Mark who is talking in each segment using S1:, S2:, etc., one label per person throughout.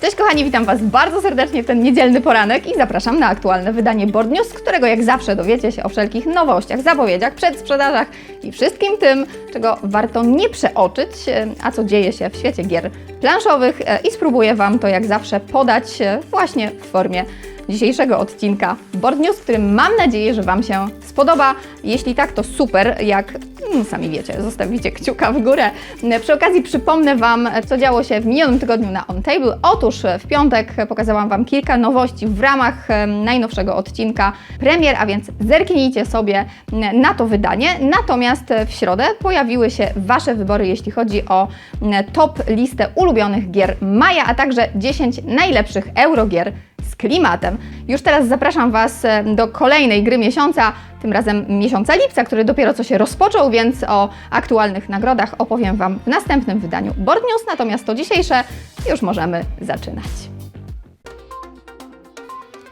S1: Cześć kochani, witam Was bardzo serdecznie w ten niedzielny poranek i zapraszam na aktualne wydanie Board News, z którego jak zawsze dowiecie się o wszelkich nowościach, zapowiedziach, przedsprzedażach i wszystkim tym, czego warto nie przeoczyć, e, a co dzieje się w świecie gier planszowych e, i spróbuję Wam to jak zawsze podać e, właśnie w formie dzisiejszego odcinka Board News, który mam nadzieję, że Wam się spodoba. Jeśli tak, to super, jak mm, sami wiecie, zostawicie kciuka w górę. Przy okazji przypomnę Wam, co działo się w minionym tygodniu na On Table. Otóż w piątek pokazałam Wam kilka nowości w ramach najnowszego odcinka premier, a więc zerknijcie sobie na to wydanie. Natomiast w środę pojawiły się Wasze wybory, jeśli chodzi o top listę ulubionych gier Maja, a także 10 najlepszych eurogier z klimatem. Już teraz zapraszam Was e, do kolejnej gry miesiąca, tym razem miesiąca lipca, który dopiero co się rozpoczął, więc o aktualnych nagrodach opowiem Wam w następnym wydaniu Board News, natomiast to dzisiejsze już możemy zaczynać.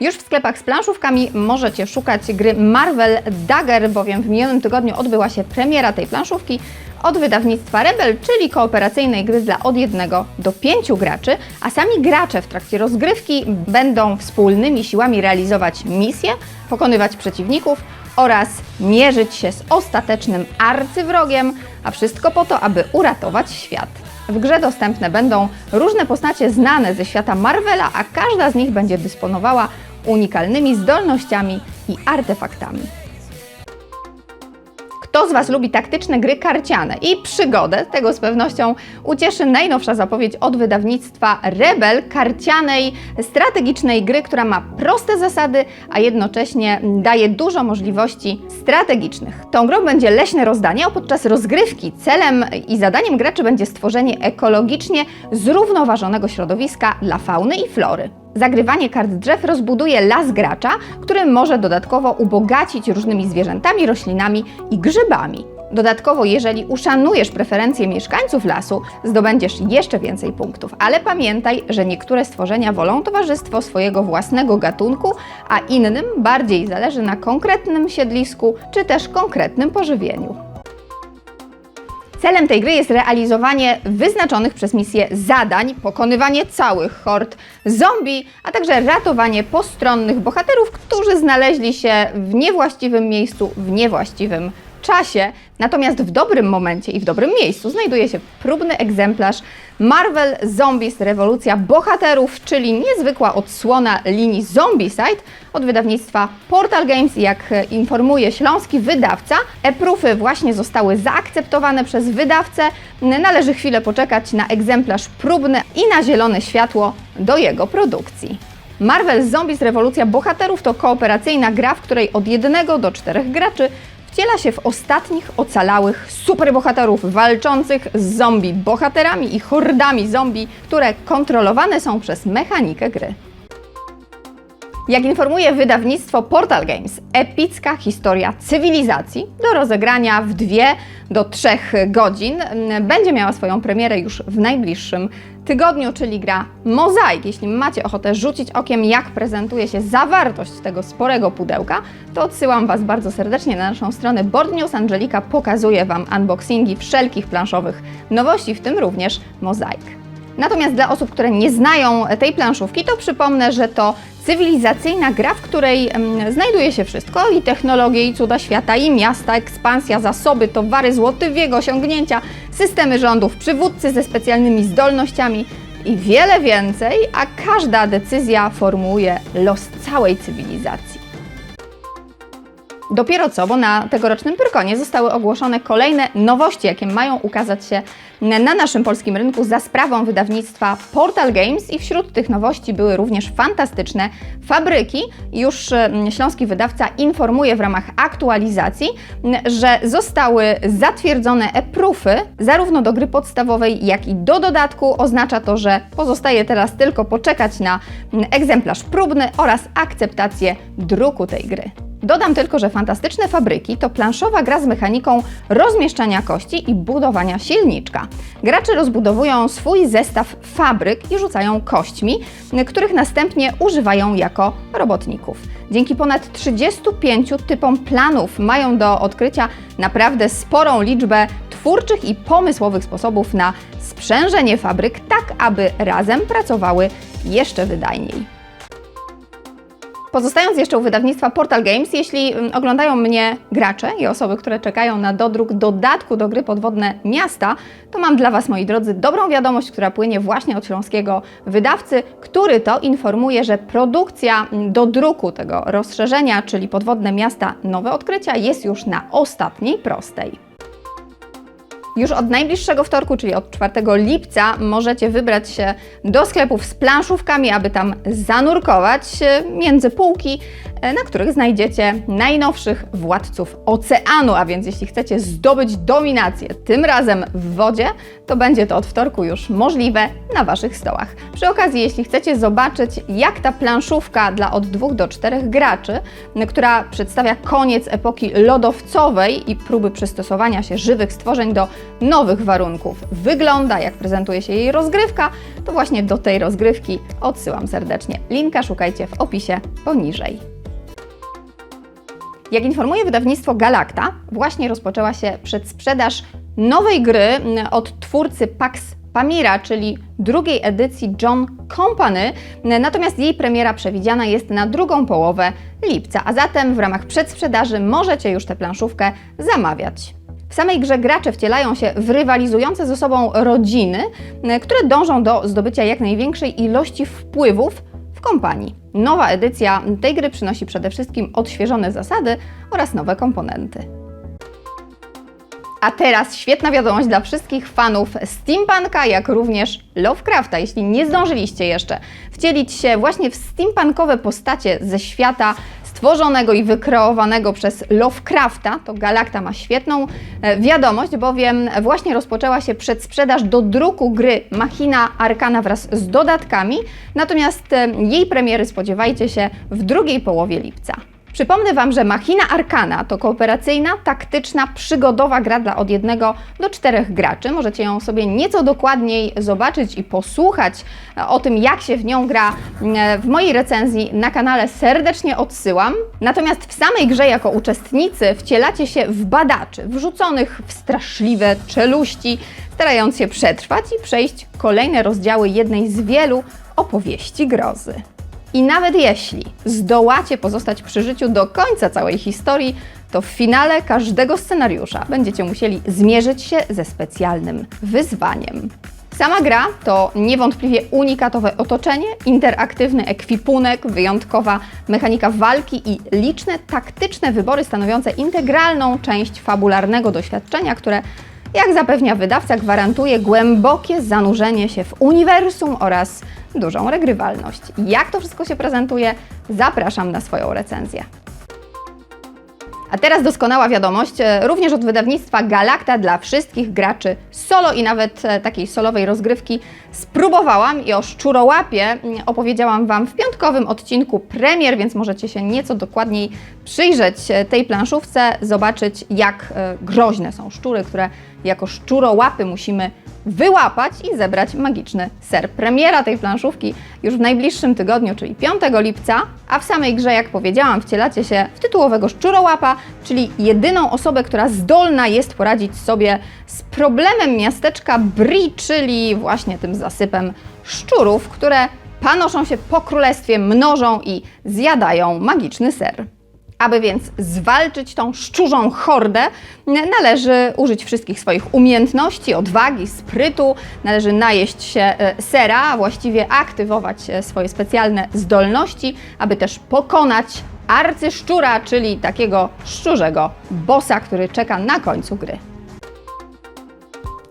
S1: Już w sklepach z planszówkami możecie szukać gry Marvel Dagger, bowiem w minionym tygodniu odbyła się premiera tej planszówki od wydawnictwa Rebel, czyli kooperacyjnej gry dla od jednego do pięciu graczy, a sami gracze w trakcie rozgrywki będą wspólnymi siłami realizować misje, pokonywać przeciwników oraz mierzyć się z ostatecznym arcywrogiem, a wszystko po to, aby uratować świat. W grze dostępne będą różne postacie znane ze świata Marvela, a każda z nich będzie dysponowała unikalnymi zdolnościami i artefaktami. Kto z Was lubi taktyczne gry karciane i przygodę? Tego z pewnością ucieszy najnowsza zapowiedź od wydawnictwa Rebel, karcianej, strategicznej gry, która ma proste zasady, a jednocześnie daje dużo możliwości strategicznych. Tą grą będzie leśne rozdanie, a podczas rozgrywki celem i zadaniem graczy będzie stworzenie ekologicznie zrównoważonego środowiska dla fauny i flory. Zagrywanie kart drzew rozbuduje las gracza, który może dodatkowo ubogacić różnymi zwierzętami, roślinami i grzybami. Dodatkowo, jeżeli uszanujesz preferencje mieszkańców lasu, zdobędziesz jeszcze więcej punktów. Ale pamiętaj, że niektóre stworzenia wolą towarzystwo swojego własnego gatunku, a innym bardziej zależy na konkretnym siedlisku czy też konkretnym pożywieniu. Celem tej gry jest realizowanie wyznaczonych przez misję zadań, pokonywanie całych hord zombie, a także ratowanie postronnych bohaterów, którzy znaleźli się w niewłaściwym miejscu w niewłaściwym czasie. Natomiast w dobrym momencie i w dobrym miejscu znajduje się próbny egzemplarz Marvel Zombies Rewolucja Bohaterów, czyli niezwykła odsłona linii Zombicide od wydawnictwa Portal Games. Jak informuje śląski wydawca, e-prooфy właśnie zostały zaakceptowane przez wydawcę. Należy chwilę poczekać na egzemplarz próbny i na zielone światło do jego produkcji. Marvel Zombies Rewolucja Bohaterów to kooperacyjna gra, w której od jednego do czterech graczy wciela się w ostatnich ocalałych superbohaterów walczących z zombie bohaterami i hordami zombie, które kontrolowane są przez mechanikę gry. Jak informuje wydawnictwo Portal Games, epicka historia cywilizacji do rozegrania w dwie do trzech godzin mm, będzie miała swoją premierę już w najbliższym tygodniu, czyli gra Mozaik. Jeśli macie ochotę rzucić okiem, jak prezentuje się zawartość tego sporego pudełka, to odsyłam Was bardzo serdecznie na naszą stronę Board News. Angelika pokazuje Wam unboxingi wszelkich planszowych nowości, w tym również Mozaik. Natomiast dla osób, które nie znają tej planszówki, to przypomnę, że to cywilizacyjna gra, w której em, znajduje się wszystko i technologie, i cuda świata, i miasta, ekspansja, zasoby, towary, złoty wiek, osiągnięcia, systemy rządów, przywódcy ze specjalnymi zdolnościami i wiele więcej, a każda decyzja formułuje los całej cywilizacji. Dopiero co, bo na tegorocznym Pyrkonie zostały ogłoszone kolejne nowości, jakie mają ukazać się na naszym polskim rynku za sprawą wydawnictwa Portal Games i wśród tych nowości były również fantastyczne fabryki. Już mm, śląski wydawca informuje w ramach aktualizacji, mm, że zostały zatwierdzone e-proofy zarówno do gry podstawowej, jak i do dodatku. Oznacza to, że pozostaje teraz tylko poczekać na mm, egzemplarz próbny oraz akceptację druku tej gry. Dodam tylko, że Fantastyczne Fabryki to planszowa gra z mechaniką rozmieszczania kości i budowania silniczka. Gracze rozbudowują swój zestaw fabryk i rzucają kośćmi, których następnie używają jako robotników. Dzięki ponad 35 typom planów mają do odkrycia naprawdę sporą liczbę twórczych i pomysłowych sposobów na sprzężenie fabryk, tak aby razem pracowały jeszcze wydajniej. Pozostając jeszcze u wydawnictwa Portal Games, jeśli mm, oglądają mnie gracze i osoby, które czekają na dodruk dodatku do gry Podwodne Miasta, to mam dla Was, moi drodzy, dobrą wiadomość, która płynie właśnie od śląskiego wydawcy, który to informuje, że produkcja mm, dodruku tego rozszerzenia, czyli Podwodne Miasta Nowe Odkrycia, jest już na ostatniej prostej. Już od najbliższego wtorku, czyli od 4 lipca, możecie wybrać się do sklepów z planszówkami, aby tam zanurkować między półki, e, na których znajdziecie najnowszych władców oceanu. A więc jeśli chcecie zdobyć dominację, tym razem w wodzie, to będzie to od wtorku już możliwe na Waszych stołach. Przy okazji, jeśli chcecie zobaczyć, jak ta planszówka dla od 2 do 4 graczy, która przedstawia koniec epoki lodowcowej i próby przystosowania się żywych stworzeń do nowych warunków wygląda, jak prezentuje się jej rozgrywka, to właśnie do tej rozgrywki odsyłam serdecznie. Linka szukajcie w opisie poniżej. Jak informuje wydawnictwo Galacta, właśnie rozpoczęła się przedsprzedaż nowej gry od twórcy Pax Pamira, czyli drugiej edycji John Company, natomiast jej premiera przewidziana jest na drugą połowę lipca, a zatem w ramach przedsprzedaży możecie już tę planszówkę zamawiać. W samej grze gracze wcielają się w rywalizujące ze sobą rodziny, które dążą do zdobycia jak największej ilości wpływów w kompanii. Nowa edycja tej gry przynosi przede wszystkim odświeżone zasady oraz nowe komponenty. A teraz świetna wiadomość dla wszystkich fanów steampunka, jak również Lovecrafta. Jeśli nie zdążyliście jeszcze wcielić się właśnie w steampunkowe postacie ze świata stworzonego i wykreowanego przez Lovecrafta, to Galacta ma świetną e, wiadomość, bowiem właśnie rozpoczęła się przedsprzedaż do druku gry Machina Arcana wraz z dodatkami, natomiast e, jej premiery spodziewajcie się w drugiej połowie lipca. Przypomnę Wam, że Machina Arcana to kooperacyjna, taktyczna, przygodowa gra dla od jednego do czterech graczy. Możecie ją sobie nieco dokładniej zobaczyć i posłuchać o tym, jak się w nią gra w mojej recenzji na kanale. Serdecznie odsyłam. Natomiast w samej grze jako uczestnicy wcielacie się w badaczy, wrzuconych w straszliwe czeluści, starając się przetrwać i przejść kolejne rozdziały jednej z wielu opowieści grozy. I nawet jeśli zdołacie pozostać przy życiu do końca całej historii, to w finale każdego scenariusza będziecie musieli zmierzyć się ze specjalnym wyzwaniem. Sama gra to niewątpliwie unikatowe otoczenie, interaktywny ekwipunek, wyjątkowa mechanika walki i liczne taktyczne wybory stanowiące integralną część fabularnego doświadczenia, które jak zapewnia wydawca, gwarantuje głębokie zanurzenie się w uniwersum oraz dużą regrywalność. Jak to wszystko się prezentuje? Zapraszam na swoją recenzję. A teraz doskonała wiadomość, e, również od wydawnictwa Galacta dla wszystkich graczy solo i nawet e, takiej solowej rozgrywki spróbowałam i o szczurołapie mm, opowiedziałam Wam w piątkowym odcinku premier, więc możecie się nieco dokładniej przyjrzeć e, tej planszówce, zobaczyć jak groźne są szczury, które jako szczurołapy musimy wyłapać i zebrać magiczny ser. Premiera tej planszówki już w najbliższym tygodniu, czyli 5 lipca, a w samej grze, jak powiedziałam, wcielacie się w tytułowego szczurołapa, czyli jedyną osobę, która zdolna jest poradzić sobie z problemem miasteczka Bri, czyli właśnie tym zasypem szczurów, które panoszą się po królestwie, mnożą i zjadają magiczny ser. Aby więc zwalczyć tą szczurzą hordę, należy użyć wszystkich swoich umiejętności, odwagi, sprytu, należy najeść się e, sera, a właściwie aktywować e, swoje specjalne zdolności, aby też pokonać arcyszczura, czyli takiego szczurzego bossa, który czeka na końcu gry.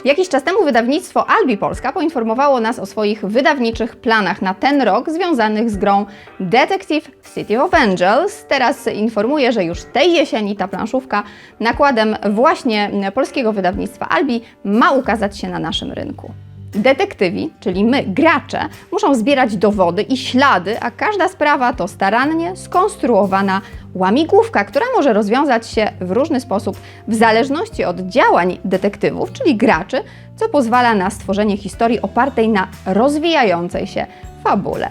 S1: Jakiś czas temu wydawnictwo Albi Polska poinformowało nas o swoich wydawniczych planach na ten rok związanych z grą Detective City of Angels. Teraz informuję, że już tej jesieni ta planszówka nakładem właśnie polskiego wydawnictwa Albi ma ukazać się na naszym rynku. Detektywi, czyli my, gracze, muszą zbierać dowody i ślady, a każda sprawa to starannie skonstruowana łamigłówka, która może rozwiązać się w różny sposób w zależności od działań detektywów, czyli graczy, co pozwala na stworzenie historii opartej na rozwijającej się fabule.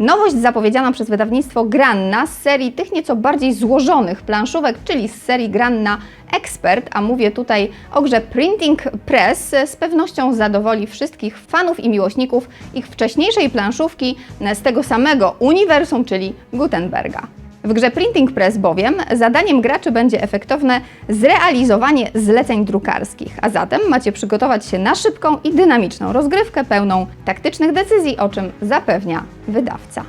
S1: Nowość zapowiedziana przez wydawnictwo Granna z serii tych nieco bardziej złożonych planszówek, czyli z serii Granna ekspert, a mówię tutaj o grze Printing Press, z pewnością zadowoli wszystkich fanów i miłośników ich wcześniejszej planszówki z tego samego uniwersum, czyli Gutenberga. W grze Printing Press bowiem zadaniem graczy będzie efektowne zrealizowanie zleceń drukarskich, a zatem macie przygotować się na szybką i dynamiczną rozgrywkę pełną taktycznych decyzji, o czym zapewnia wydawca.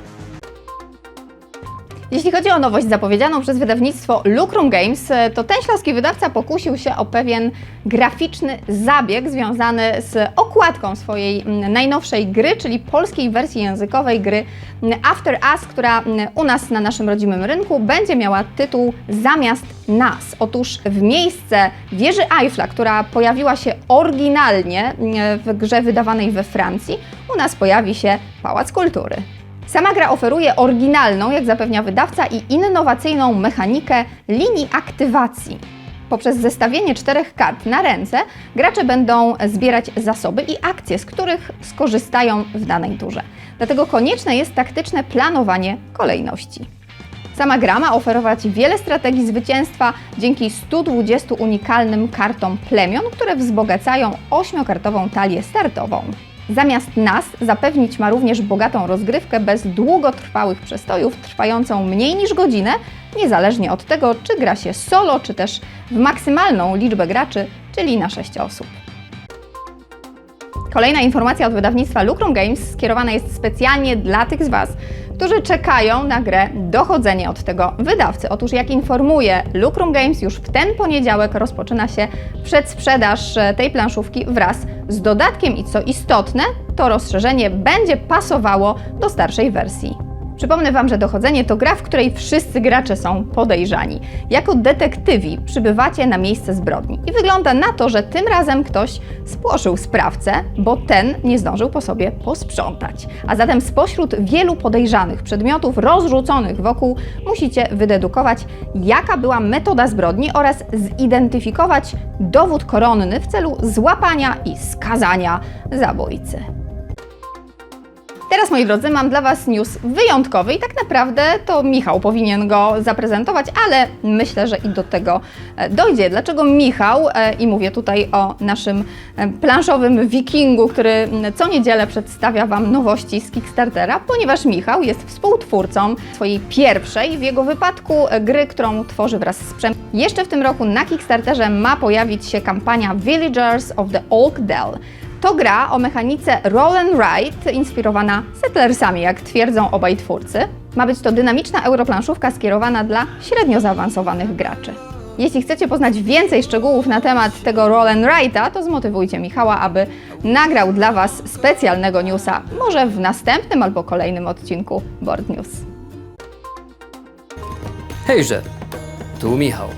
S1: Jeśli chodzi o nowość zapowiedzianą przez wydawnictwo Lucrum Games, e, to ten śląski wydawca pokusił się o pewien graficzny zabieg związany z okładką swojej najnowszej gry, czyli polskiej wersji językowej gry After Us, która u nas na naszym rodzimym rynku będzie miała tytuł Zamiast nas. Otóż w miejsce wieży Eiffla, która pojawiła się oryginalnie w grze wydawanej we Francji, u nas pojawi się Pałac Kultury. Sama gra oferuje oryginalną, jak zapewnia wydawca, i innowacyjną mechanikę linii aktywacji. Poprzez zestawienie czterech kart na ręce gracze będą zbierać zasoby i akcje, z których skorzystają w danej turze. Dlatego konieczne jest taktyczne planowanie kolejności. Sama gra ma oferować wiele strategii zwycięstwa dzięki 120 unikalnym kartom plemion, które wzbogacają ośmiokartową talię startową. Zamiast nas zapewnić ma również bogatą rozgrywkę bez długotrwałych przestojów, trwającą mniej niż godzinę, niezależnie od tego, czy gra się solo, czy też w maksymalną liczbę graczy, czyli na 6 osób. Kolejna informacja od wydawnictwa Lucrum Games skierowana jest specjalnie dla tych z Was, którzy czekają na grę Dochodzenie od tego wydawcy. Otóż jak informuje Lucrum Games, już w ten poniedziałek rozpoczyna się przedsprzedaż e, tej planszówki wraz z dodatkiem i co istotne, to rozszerzenie będzie pasowało do starszej wersji. Przypomnę Wam, że dochodzenie to gra, w której wszyscy gracze są podejrzani. Jako detektywi przybywacie na miejsce zbrodni i wygląda na to, że tym razem ktoś spłoszył sprawcę, bo ten nie zdążył po sobie posprzątać. A zatem spośród wielu podejrzanych przedmiotów rozrzuconych wokół musicie wydedukować, jaka była metoda zbrodni oraz zidentyfikować dowód koronny w celu złapania i skazania zabójcy. Teraz, moi drodzy, mam dla Was news wyjątkowy i tak naprawdę to Michał powinien go zaprezentować, ale myślę, że i do tego e, dojdzie. Dlaczego Michał? E, I mówię tutaj o naszym e, planszowym wikingu, który co niedzielę przedstawia Wam nowości z Kickstartera, ponieważ Michał jest współtwórcą swojej pierwszej, w jego wypadku, gry, którą tworzy wraz z Przem. Jeszcze w tym roku na Kickstarterze ma pojawić się kampania Villagers of the Oak Dell. To gra o mechanice roll and ride, inspirowana settlersami, jak twierdzą obaj twórcy. Ma być to dynamiczna europlanszówka skierowana dla średnio zaawansowanych graczy. Jeśli chcecie poznać więcej szczegółów na temat tego roll and ride'a, to zmotywujcie Michała, aby nagrał dla Was specjalnego newsa, może w następnym albo kolejnym odcinku Board News.
S2: Hejże, tu Michał.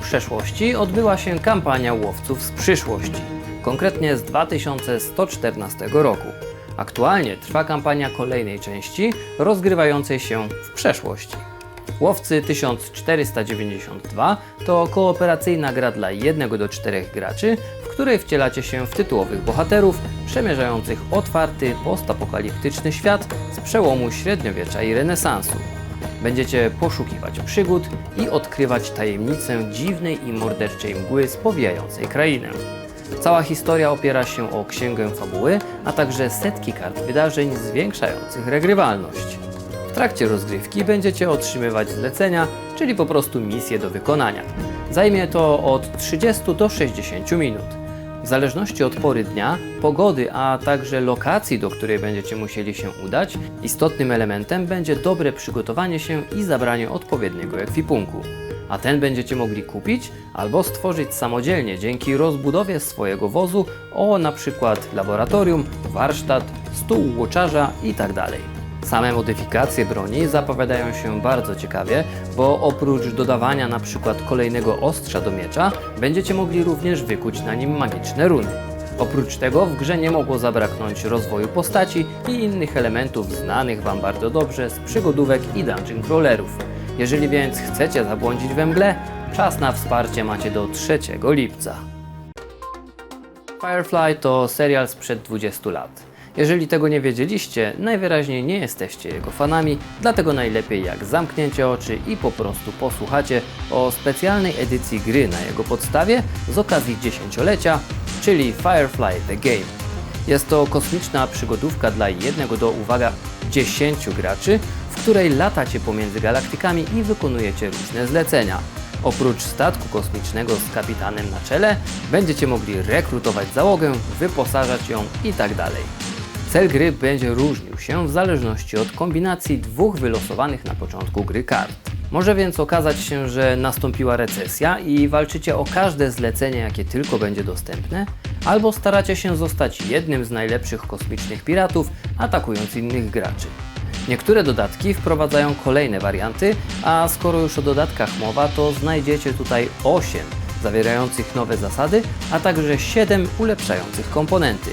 S2: W przeszłości odbyła się kampania łowców z przyszłości, konkretnie z 2114 roku. Aktualnie trwa kampania kolejnej części, rozgrywającej się w przeszłości. Łowcy 1492 to kooperacyjna gra dla 1 do 4 graczy, w której wcielacie się w tytułowych bohaterów przemierzających otwarty, postapokaliptyczny świat z przełomu średniowiecza i renesansu. Będziecie poszukiwać przygód i odkrywać tajemnicę dziwnej i morderczej mgły spowijającej krainę. Cała historia opiera się o księgę fabuły, a także setki kart wydarzeń zwiększających regrywalność. W trakcie rozgrywki będziecie otrzymywać zlecenia, czyli po prostu misje do wykonania. Zajmie to od 30 do 60 minut. W zależności od pory dnia, pogody, a także lokacji, do której będziecie musieli się udać, istotnym elementem będzie dobre przygotowanie się i zabranie odpowiedniego ekwipunku. A ten będziecie mogli kupić albo stworzyć samodzielnie dzięki rozbudowie swojego wozu o na przykład laboratorium, warsztat, stół łoczarza itd. Same modyfikacje broni zapowiadają się bardzo ciekawie, bo oprócz dodawania na przykład kolejnego ostrza do miecza, będziecie mogli również wykuć na nim magiczne runy. Oprócz tego w grze nie mogło zabraknąć rozwoju postaci i innych elementów znanych Wam bardzo dobrze z przygodówek i dungeon crawlerów. Jeżeli więc chcecie zabłądzić we mgle, czas na wsparcie macie do 3 lipca. Firefly to serial sprzed 20 lat. Jeżeli tego nie wiedzieliście, najwyraźniej nie jesteście jego fanami, dlatego najlepiej jak zamknięcie oczy i po prostu posłuchacie o specjalnej edycji gry na jego podstawie z okazji dziesięciolecia, czyli Firefly The Game. Jest to kosmiczna przygodówka dla jednego do, uwaga, 10 graczy, której latacie pomiędzy galaktykami i wykonujecie różne zlecenia. Oprócz statku kosmicznego z kapitanem na czele, będziecie mogli rekrutować załogę, wyposażać ją itd. Cel gry będzie różnił się w zależności od kombinacji dwóch wylosowanych na początku gry kart. Może więc okazać się, że nastąpiła recesja i walczycie o każde zlecenie, jakie tylko będzie dostępne, albo staracie się zostać jednym z najlepszych kosmicznych piratów, atakując innych graczy. Niektóre dodatki wprowadzają kolejne warianty, a skoro już o dodatkach mowa, to znajdziecie tutaj 8 zawierających nowe zasady, a także 7 ulepszających komponenty.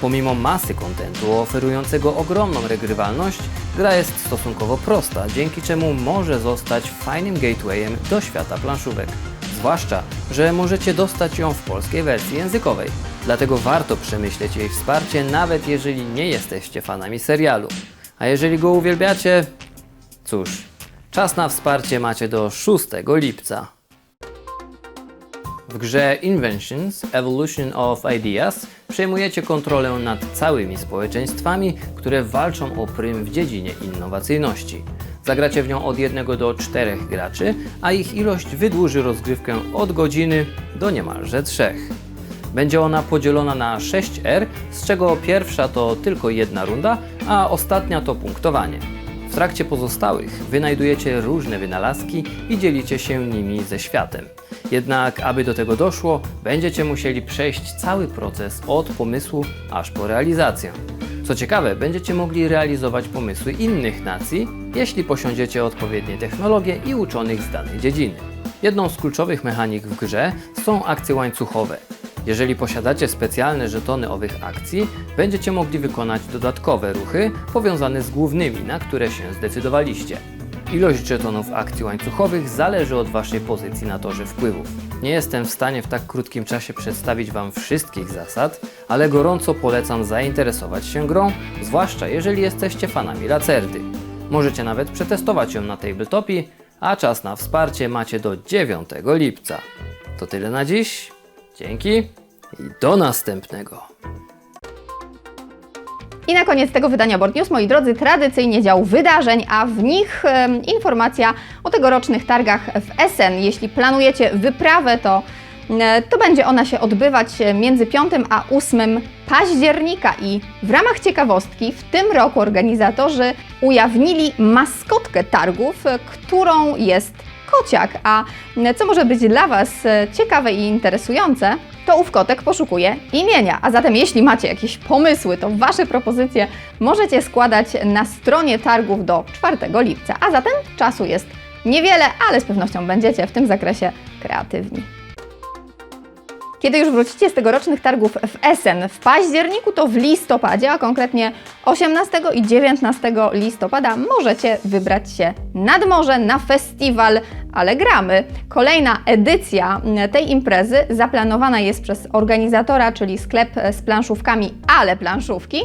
S2: Pomimo masy kontentu oferującego ogromną regrywalność, gra jest stosunkowo prosta, dzięki czemu może zostać fajnym gatewayem do świata planszówek. Zwłaszcza, że możecie dostać ją w polskiej wersji językowej. Dlatego warto przemyśleć jej wsparcie, nawet jeżeli nie jesteście fanami serialu. A jeżeli go uwielbiacie, cóż, czas na wsparcie macie do 6 lipca. W grze Inventions Evolution of Ideas przejmujecie kontrolę nad całymi społeczeństwami, które walczą o prym w dziedzinie innowacyjności. Zagracie w nią od 1 do 4 graczy, a ich ilość wydłuży rozgrywkę od godziny do niemalże 3. Będzie ona podzielona na 6 R, z czego pierwsza to tylko jedna runda, a ostatnia to punktowanie. W trakcie pozostałych wynajdujecie różne wynalazki i dzielicie się nimi ze światem. Jednak aby do tego doszło, będziecie musieli przejść cały proces od pomysłu aż po realizację. Co ciekawe, będziecie mogli realizować pomysły innych nacji, jeśli posiądziecie odpowiednie technologie i uczonych z danej dziedziny. Jedną z kluczowych mechanik w grze są akcje łańcuchowe. Jeżeli posiadacie specjalne żetony owych akcji, będziecie mogli wykonać dodatkowe ruchy powiązane z głównymi, na które się zdecydowaliście. Ilość żetonów akcji łańcuchowych zależy od Waszej pozycji na torze wpływów. Nie jestem w stanie w tak krótkim czasie przedstawić Wam wszystkich zasad, ale gorąco polecam zainteresować się grą, zwłaszcza jeżeli jesteście fanami Lacerdy. Możecie nawet przetestować ją na tabletopie, a czas na wsparcie macie do 9 lipca. To tyle na dziś. Dzięki i do następnego.
S1: I na koniec tego wydania Board News, moi drodzy, tradycyjnie dział wydarzeń, a w nich em, informacja o tegorocznych targach w Essen. Jeśli planujecie wyprawę, to, e, to będzie ona się odbywać e, między 5 a 8 października i w ramach ciekawostki w tym roku organizatorzy ujawnili maskotkę targów, e, którą jest kociak, a co może być dla Was e, ciekawe i interesujące, to ów kotek poszukuje imienia. A zatem jeśli macie jakieś pomysły, to Wasze propozycje możecie składać na stronie targów do 4 lipca. A zatem czasu jest niewiele, ale z pewnością będziecie w tym zakresie kreatywni. Kiedy już wrócicie z tegorocznych targów w Essen w październiku, to w listopadzie, a konkretnie 18 i 19 listopada, możecie wybrać się nad morze na festiwal Allegramy. Kolejna edycja tej imprezy zaplanowana jest przez organizatora, czyli sklep z planszówkami Ale Planszówki,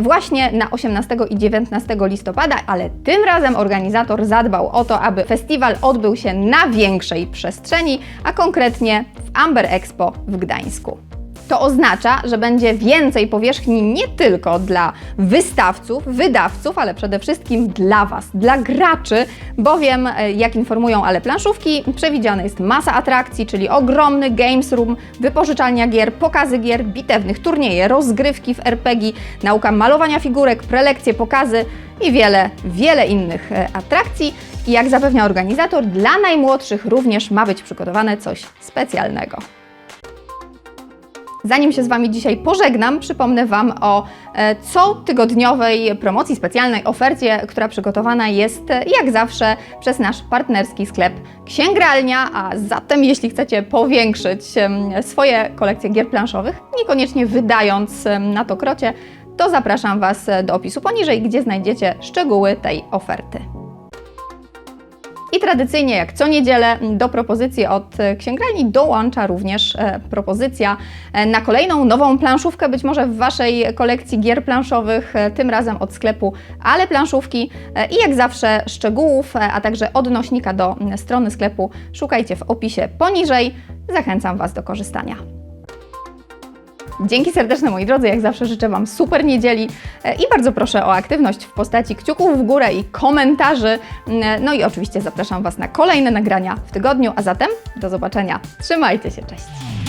S1: właśnie na 18 i 19 listopada, ale tym razem organizator zadbał o to, aby festiwal odbył się na większej przestrzeni, a konkretnie w Amber Expo w Gdańsku. To oznacza, że będzie więcej powierzchni nie tylko dla wystawców, wydawców, ale przede wszystkim dla Was, dla graczy, bowiem, e, jak informują ale planszówki, przewidziana jest masa atrakcji, czyli ogromny games room, wypożyczalnia gier, pokazy gier, bitewnych turnieje, rozgrywki w RPG, nauka malowania figurek, prelekcje, pokazy i wiele, wiele innych e, atrakcji. I jak zapewnia organizator, dla najmłodszych również ma być przygotowane coś specjalnego. Zanim się z Wami dzisiaj pożegnam, przypomnę Wam o e, cotygodniowej promocji, specjalnej ofercie, która przygotowana jest e, jak zawsze przez nasz partnerski sklep Księgralnia, a zatem jeśli chcecie powiększyć swoje kolekcje gier planszowych, niekoniecznie wydając na to krocie, to zapraszam Was do opisu poniżej, gdzie znajdziecie szczegóły tej oferty. I tradycyjnie, jak co niedzielę, do propozycji od e, księgarni dołącza również e, propozycja e, na kolejną nową planszówkę, być może w Waszej kolekcji gier planszowych, tym razem od sklepu Ale Planszówki. I jak zawsze szczegółów, a także odnośnika do strony sklepu szukajcie w opisie poniżej. Zachęcam Was do korzystania. Dzięki serdeczne moi drodzy, jak zawsze życzę Wam super niedzieli e, i bardzo proszę o aktywność w postaci kciuków w górę i komentarzy. Mm, No i oczywiście zapraszam Was na kolejne nagrania w tygodniu, a zatem do zobaczenia. Trzymajcie się, cześć!